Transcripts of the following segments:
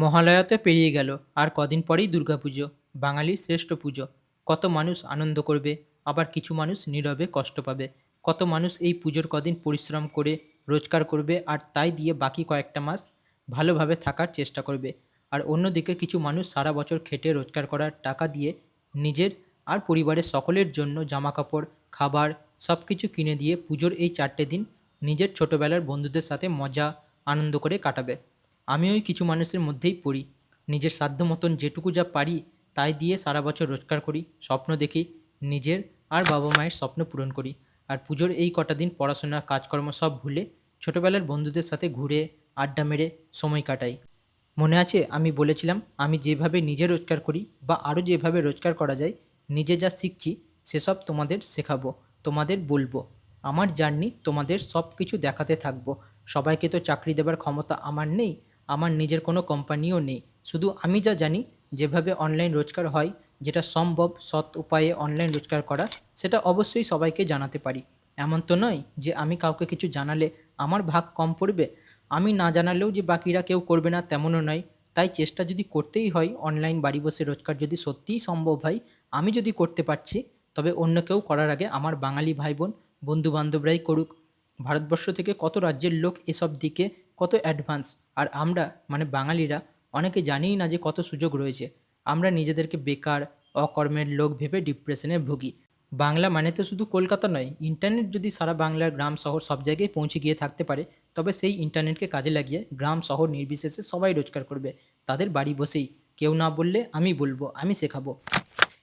মহালয়া তো পেরিয়ে গেল, আর কদিন পরেই দুর্গাপুজো, বাঙালির শ্রেষ্ঠ পুজো। কত মানুষ আনন্দ করবে, আবার কিছু মানুষ নীরবে কষ্ট পাবে। কত মানুষ এই পুজোর কদিন পরিশ্রম করে রোজগার করবে, আর তাই দিয়ে বাকি কয়েকটা মাস ভালোভাবে থাকার চেষ্টা করবে। আর অন্যদিকে কিছু মানুষ সারা বছর খেটে রোজগার করার টাকা দিয়ে নিজের আর পরিবারের সকলের জন্য জামাকাপড়, খাবার সব কিছু কিনে দিয়ে পুজোর এই চারটে দিন নিজের ছোটোবেলার বন্ধুদের সাথে মজা, আনন্দ করে কাটাবে। আমি ওই কিছু মানুষের মধ্যেই পড়ি। নিজের সাধ্য মতন যেটুকু যা পারি, তাই দিয়ে সারা বছর রোজগার করি, স্বপ্ন দেখি, নিজের আর বাবা মায়ের স্বপ্ন পূরণ করি। আর পুজোর এই কটা দিন পড়াশোনা, কাজকর্ম সব ভুলে ছোটোবেলার বন্ধুদের সাথে ঘুরে, আড্ডা মেরে সময় কাটাই। মনে আছে, আমি বলেছিলাম, আমি যেভাবে নিজে রোজগার করি বা আরও যেভাবে রোজগার করা যায়, নিজে যা শিখছি, সেসব তোমাদের শেখাবো, তোমাদের বলব। আমার জার্নি তোমাদের সব কিছু দেখাতে থাকব। সবাইকে তো চাকরি দেবার ক্ষমতা আমার নেই আমার নিজের কোনো কোম্পানিও নেই। শুধু আমি যা জানি, যেভাবে অনলাইন রোজগার হয়, যেটা সম্ভব, সৎ উপায়ে অনলাইন রোজগার করা, সেটা অবশ্যই সবাইকে জানাতে পারি। এমন তো নয় যে আমি কাউকে কিছু জানালে আমার ভাগ কম পড়বে। আমি না জানালেও যে বাকিরা কেউ করবে না তেমনও নয়। তাই চেষ্টা যদি করতেই হয় অনলাইন বাড়ি বসে রোজগার যদি সত্যিই সম্ভব হয়, আমি যদি করতে পারছি, তবে অন্য কেউ করার আগে আমার বাঙালি ভাই বোন বন্ধু বান্ধবরাই করুক। ভারতবর্ষ থেকে কত রাজ্যের লোক এসব দিকে কত অ্যাডভান্স আর আমরা মানে বাঙালিরা, অনেকে জানিই না যে কত সুযোগ রয়েছে। আমরা নিজেদেরকে বেকার, অকর্মের লোক ভেবে ডিপ্রেশনে ভুগি। বাংলা মানে তো শুধু কলকাতা নয় ইন্টারনেট যদি সারা বাংলার গ্রাম শহর সব জায়গায় পৌঁছে গিয়ে থাকতে পারে, তবে সেই ইন্টারনেটকে কাজে লাগিয়ে গ্রাম শহর নির্বিশেষে সবাই রোজগার করবে। তাদের বাড়ি বসেই, কেউ না বললে আমি বলব, আমি শেখাবো।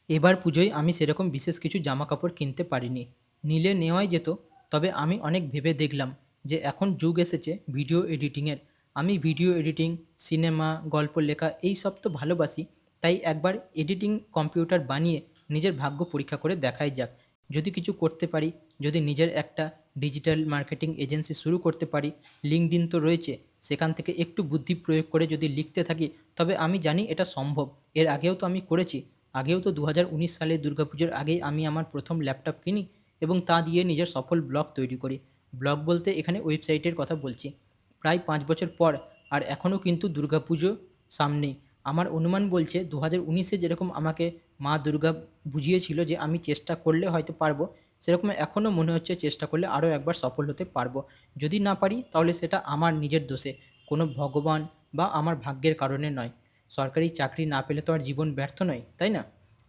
এবার পুজোয় আমি সেরকম বিশেষ কিছু জামা কাপড় কিনতে পারিনি। নিলে নেওয়াই যেত, তবে আমি অনেক ভেবে দেখলাম। যে এখন যুগ এসেছে ভিডিও এডিটিংয়ের। আমি ভিডিও এডিটিং, সিনেমা, গল্প, লেখা এই সব তো ভালোবাসি, তাই একবার এডিটিং কম্পিউটার বানিয়ে নিজের ভাগ্য পরীক্ষা করে দেখাই যাক। যদি কিছু করতে পারি, যদি নিজের একটা ডিজিটাল মার্কেটিং এজেন্সি শুরু করতে পারি লিঙ্কডিন তো রয়েছে, সেখান থেকে একটু বুদ্ধি প্রয়োগ করে যদি লিখতে থাকি, তবে আমি জানি এটা সম্ভব। এর আগেও তো আমি করেছি, আগেও তো দু হাজার উনিশ সালে দুর্গাপুজোর আগেই আমি আমার প্রথম ল্যাপটপ কিনি এবং তা দিয়ে নিজের সফল ব্লগ তৈরি করি। ব্লগ বলতে এখানে ওয়েবসাইটের কথা বলছি। প্রায় পাঁচ বছর পর, আর এখনও কিন্তু দুর্গাপুজো সামনেই। আমার অনুমান বলছে দু হাজার উনিশে যেরকম আমাকে মা দুর্গা বুঝিয়েছিল যে আমি চেষ্টা করলে হয়তো পারব, সেরকম এখনও মনে হচ্ছে চেষ্টা করলে আরও একবার সফল হতে পারব। যদি না পারি, তাহলে সেটা আমার নিজের দোষে, কোনো ভগবান বা আমার ভাগ্যের কারণে নয়। সরকারি চাকরি না পেলে তো আর জীবন ব্যর্থ নয়, তাই না?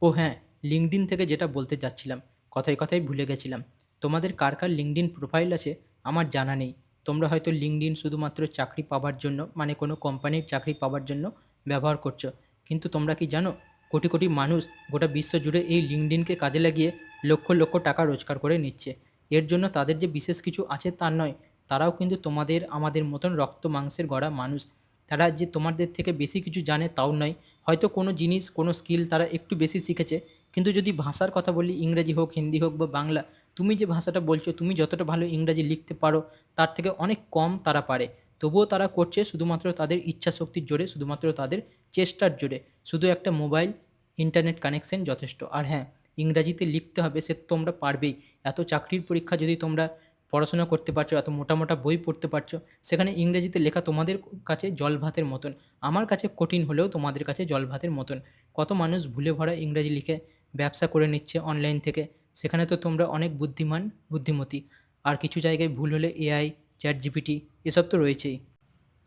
ও হ্যাঁ লিঙ্কডিন থেকে যেটা বলতে যাচ্ছিলাম, কথায় কথায় ভুলে গেছিলাম। তোমাদের কার কার লিঙ্কডিন প্রোফাইল আছে? আমার জানা নেই। তোমরা হয়তো লিঙ্কডিন শুধুমাত্র চাকরি পাওয়ার জন্য মানে কোনো কোম্পানির চাকরি পাওয়ার জন্য ব্যবহার করছ। কিন্তু তোমরা কি জানো, কোটি কোটি মানুষ গোটা বিশ্ব জুড়ে এই লিঙ্কডিনকে কাজে লাগিয়ে লক্ষ লক্ষ টাকা রোজগার করে নিচ্ছে। এর জন্য তাদের যে বিশেষ কিছু আছে তা নয়, তারাও কিন্তু তোমাদের, আমাদের মতন রক্ত মাংসের গড়া মানুষ। তারা যে তোমাদের থেকে বেশি কিছু জানে তাও নয় হয়তো কোনো জিনিস, কোনো স্কিল তারা একটু বেশি শিখেছে। কিন্তু যদি ভাষার কথা বলি, ইংরেজি হোক, হিন্দি হোক বা বাংলা, তুমি যে ভাষাটা বলছো, তুমি যতটা ভালো ইংরাজি লিখতে পারো, তার থেকে অনেক কম তারা পারে। তবুও তারা করছে শুধুমাত্র তাদের ইচ্ছা শক্তির জোরে, শুধুমাত্র তাদের চেষ্টার জোরে। শুধু একটা মোবাইল ইন্টারনেট কানেকশন যথেষ্ট। আর হ্যাঁ ইংরাজিতে লিখতে হবে সে তোমরা পারবেই। এত চাকরির পরীক্ষা যদি তোমরা পড়াশোনা করতে পারছ, এত মোটা মোটা বই পড়তে পারছ, সেখানে ইংরেজিতে লেখা তোমাদের কাছে জল ভাতের মতন। আমার কাছে কঠিন হলেও তোমাদের কাছে জল ভাতের মতন। কত মানুষ ভুলে ভরা ইংরেজি লিখে ব্যবসা করে নিচ্ছে অনলাইন থেকে। সেখানে তো তোমরা অনেক বুদ্ধিমান, বুদ্ধিমতী। আর কিছু জায়গায় ভুল হলে এআই চ্যাট জিপিটি এসব তো রয়েছেই।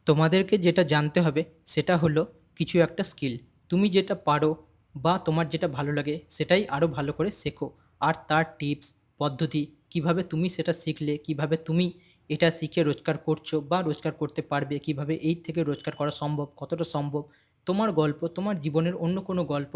তোমাদেরকে যেটা জানতে হবে, সেটা হলো কিছু একটা স্কিল তুমি যেটা পারো বা তোমার যেটা ভালো লাগে, সেটাই আরও ভালো করে শেখো। আর তার টিপস পদ্ধতি কীভাবে তুমি সেটা শিখলে, কীভাবে তুমি এটা শিখে রোজগার করছ বা রোজগার করতে পারবে, কীভাবে এই থেকে রোজগার করা সম্ভব, কতটা সম্ভব, তোমার গল্প, তোমার জীবনের অন্য কোনো গল্প,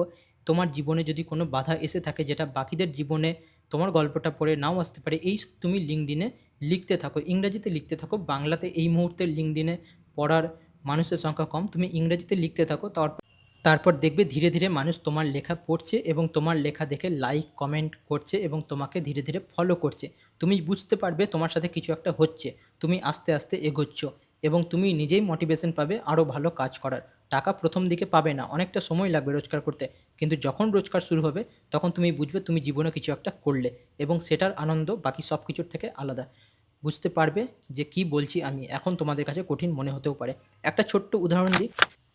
তোমার জীবনে যদি কোনো বাধা এসে থাকে যেটা বাকিদের জীবনে তোমার গল্পটা পড়ে নাও আসতে পারে, এই তুমি লিঙ্কডিনে লিখতে থাকো, ইংরাজিতে লিখতে থাকো, বাংলাতে এই মুহূর্তে লিঙ্কডিনে পড়ার মানুষের সংখ্যা কম, তুমি ইংরাজিতে লিখতে থাকো, তারপর তারপর দেখবে ধীরে ধীরে মানুষ তোমার লেখা পড়ছে এবং তোমার লেখা দেখে লাইক কমেন্ট করছে এবং তোমাকে ধীরে ধীরে ফলো করছে। তুমি বুঝতে পারবে তোমার সাথে কিছু একটা হচ্ছে। তুমি আস্তে আস্তে এগোচ্ছ এবং তুমি নিজেই মোটিভেশন পাবে আরও ভালো কাজ করার। টাকা প্রথম দিকে পাবে না, অনেকটা সময় লাগবে রোজগার করতে। কিন্তু যখন রোজগার শুরু হবে, তখন তুমি বুঝবে তুমি জীবনে কিছু একটা করলে এবং সেটার আনন্দ বাকি সব কিছুর থেকে আলাদা। বুঝতে পারবে যে কি বলছি আমি, এখন তোমাদের কাছে কঠিন মনে হতেও পারে। একটা ছোট্ট উদাহরণ দিই।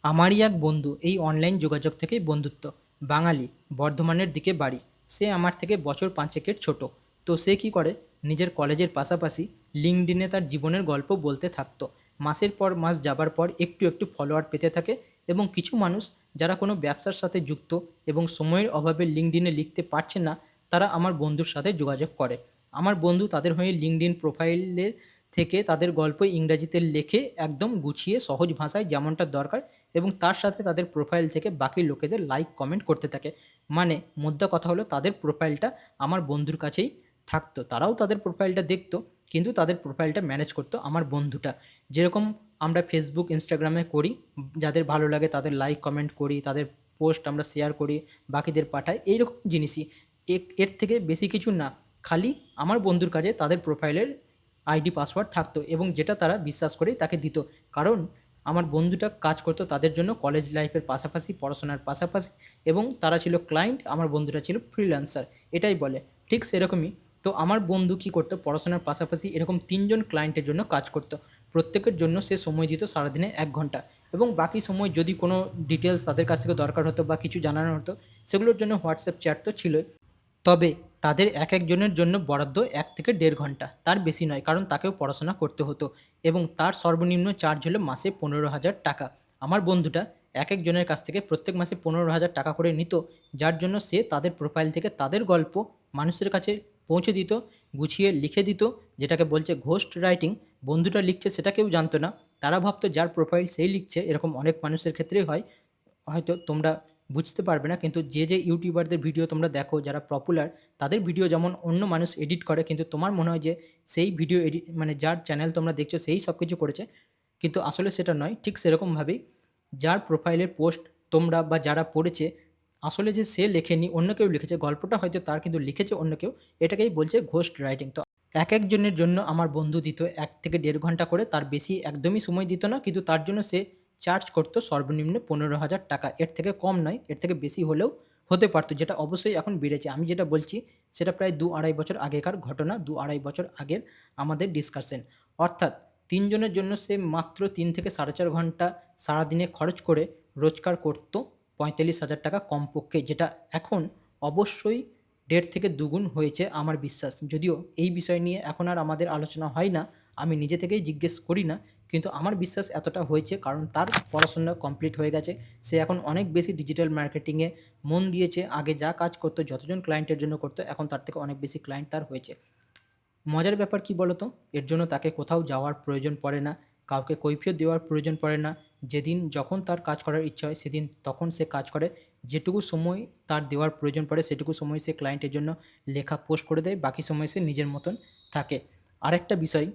আমারই এক বন্ধু এই অনলাইন যোগাযোগ থেকেই বন্ধুত্ব। বাঙালি, বর্ধমানের দিকে বাড়ি। সে আমার থেকে বছর পাঁচেকের ছোট। তো সে কি করে? নিজের কলেজের পাশাপাশি লিঙ্কডিনে তার জীবনের গল্প বলতে থাকতো। মাসের পর মাস যাবার পর একটু একটু ফলোয়ার পেতে থাকে এবং কিছু মানুষ যারা কোনো ব্যবসার সাথে যুক্ত এবং সময়ের অভাবে লিঙ্কডিনে লিখতে পারছে না, তারা আমার বন্ধুর সাথে যোগাযোগ করে। আমার বন্ধু তাদের হয়ে লিঙ্কডিন প্রোফাইলের থেকে তাদের গল্প ইংরাজিতে লেখে একদম গুছিয়ে সহজ ভাষায় যেমনটা দরকার এবং তার সাথে তাদের প্রোফাইল থেকে বাকি লোকেদের লাইক কমেন্ট করতে থাকে। মানে মোদ্দা কথা হলো, তাদের প্রোফাইলটা আমার বন্ধুর কাছেই থাকতো। তারাও তাদের প্রোফাইলটা দেখতো, কিন্তু তাদের প্রোফাইলটা ম্যানেজ করতো আমার বন্ধুটা। যেরকম আমরা ফেসবুক ইনস্টাগ্রামে করি, যাদের ভালো লাগে তাদের লাইক কমেন্ট করি, তাদের পোস্ট আমরা শেয়ার করি, বাকিদের পাঠাই, এইরকম জিনিসই। এর- থেকে বেশি কিছু না, খালি আমার বন্ধুর কাছে তাদের প্রোফাইলের আইডি পাসওয়ার্ড থাকতো এবং যেটা তারা বিশ্বাস করেই তাকে দিত। কারণ আমার বন্ধুটা কাজ করতো তাদের জন্য কলেজ লাইফের পাশাপাশি, পড়াশোনার পাশাপাশি এবং তারা ছিল ক্লায়েন্ট আমার বন্ধুটা ছিল ফ্রিল্যান্সার এটাই বলে। ঠিক সেরকমই তো আমার বন্ধু কী করতো, পড়াশোনার পাশাপাশি এরকম তিনজন ক্লায়েন্টের জন্য কাজ করতো। প্রত্যেকের জন্য সে সময় দিত সারাদিনে এক ঘণ্টা এবং বাকি সময় যদি কোনো ডিটেলস তাদের কাছ থেকে দরকার হতো বা কিছু জানানো হতো, সেগুলোর জন্য হোয়াটসঅ্যাপ চ্যাট তো ছিলই। তবে তাদের এক একজনের জন্য বরাদ্দ এক থেকে দেড় ঘণ্টা। তার বেশি নয়, কারণ তাকেও পড়াশোনা করতে হতো। এবং তার সর্বনিম্ন চার্জ হলো মাসে পনেরো হাজার টাকা। আমার বন্ধুটা এক একজনের কাছ থেকে প্রত্যেক মাসে পনেরো হাজার টাকা করে নিত, যার জন্য সে তাদের প্রোফাইল থেকে তাদের গল্প মানুষের কাছে পৌঁছে দিত, গুছিয়ে লিখে দিত, যেটাকে বলছে ঘোস্ট রাইটিং বন্ধুটা লিখছে সেটা কেউ জানতো না। তারা ভাবতো যার প্রোফাইল সেই লিখছে। এরকম অনেক মানুষের ক্ষেত্রেই হয়। হয়তো তোমরা বুঝতে পারবে না। কিন্তু যে যে ইউটিউবারদের ভিডিও তোমরা দেখো, যারা পপুলার তাদের ভিডিও যেমন অন্য মানুষ এডিট করে, কিন্তু তোমার মনে হয় যে সেই ভিডিও এডিট মানে যার চ্যানেল তোমরা দেখছ, সেই সব কিছু করেছে। কিন্তু আসলে সেটা নয়, ঠিক সেরকমভাবেই যার প্রোফাইলের পোস্ট তোমরা বা যারা পড়েছে, আসলে যে সে লেখেনি, অন্য কেউ লিখেছে, গল্পটা হয়তো তার কিন্তু লিখেছে অন্য কেউ, এটাকেই বলছে ঘোস্ট রাইটিং তো এক একজনের জন্য আমার বন্ধু দিত, এক থেকে দেড় ঘণ্টা করে, তার বেশি একদমই সময় দিত না, কিন্তু তার জন্য সে চার্জ করতো সর্বনিম্ন পনেরো হাজার টাকা। এর থেকে কম নয়, এর থেকে বেশি হলেও হতে পারতো, যেটা অবশ্যই এখন বেড়েছে। আমি যেটা বলছি, সেটা প্রায় দু আড়াই বছর আগেকার ঘটনা, দু আড়াই বছর আগের আমাদের ডিসকাশন অর্থাৎ তিনজনের জন্য সে মাত্র তিন থেকে সাড়ে চার ঘণ্টা সারাদিনে খরচ করে রোজগার করতো পঁয়তাল্লিশ হাজার টাকা কমপক্ষে, যেটা এখন অবশ্যই দেড় থেকে দুগুণ হয়েছে আমার বিশ্বাস। যদিও এই বিষয় নিয়ে এখন আর আমাদের আলোচনা হয় না আমি নিজে থেকেই জিজ্ঞেস করি না, কিন্তু আমার বিশ্বাস এতটা হয়েছে কারণ তার পড়াশোনা কমপ্লিট হয়ে গেছে। সে এখন অনেক বেশি ডিজিটাল মার্কেটিংয়ে মন দিয়েছে, আগে যা কাজ করতো, যতজন ক্লায়েন্টের জন্য করতো, এখন তার থেকে অনেক বেশি ক্লায়েন্ট তার হয়েছে। মজার ব্যাপার কি বলতো? এর জন্য তাকে কোথাও যাওয়ার প্রয়োজন পড়ে না, কাউকে কৈফিয়ত দেওয়ার প্রয়োজন পড়ে না। যেদিন যখন তার কাজ করার ইচ্ছা হয়, সেদিন তখন সে কাজ করে। যেটুকু সময় তার দেওয়ার প্রয়োজন পড়ে, সেটুকু সময় সে ক্লায়েন্টের জন্য লেখা পোস্ট করে দেয়, বাকি সময় সে নিজের মতন থাকে। আরেকটা বিষয়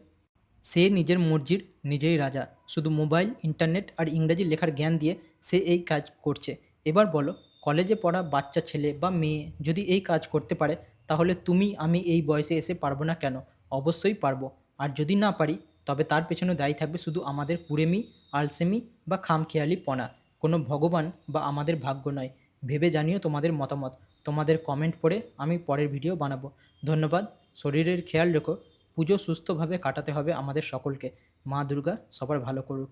সে নিজের মর্জির নিজেই রাজা। শুধু মোবাইল, ইন্টারনেট আর ইংরেজি লেখার জ্ঞান দিয়ে সে এই কাজ করছে। এবার বলো, কলেজে পড়া বাচ্চা ছেলে বা মেয়ে যদি এই কাজ করতে পারে, তাহলে তুমি, আমি এই বয়সে এসে পারব না কেন? অবশ্যই পারব। আর যদি না পারি, তবে তার পেছনে দায়ী থাকবে শুধু আমাদের কুড়েমি, আলসেমি বা খামখেয়ালি পনা। কোনো ভগবান বা আমাদের ভাগ্য নয়। ভেবে জানিও তোমাদের মতামত। তোমাদের কমেন্ট পড়ে আমি পরের ভিডিও বানাবো। ধন্যবাদ। শরীরের খেয়াল রেখো। পুজো সুস্থভাবে কাটাতে হবে আমাদের সকলকে। মা দুর্গা সবার ভালো করুক।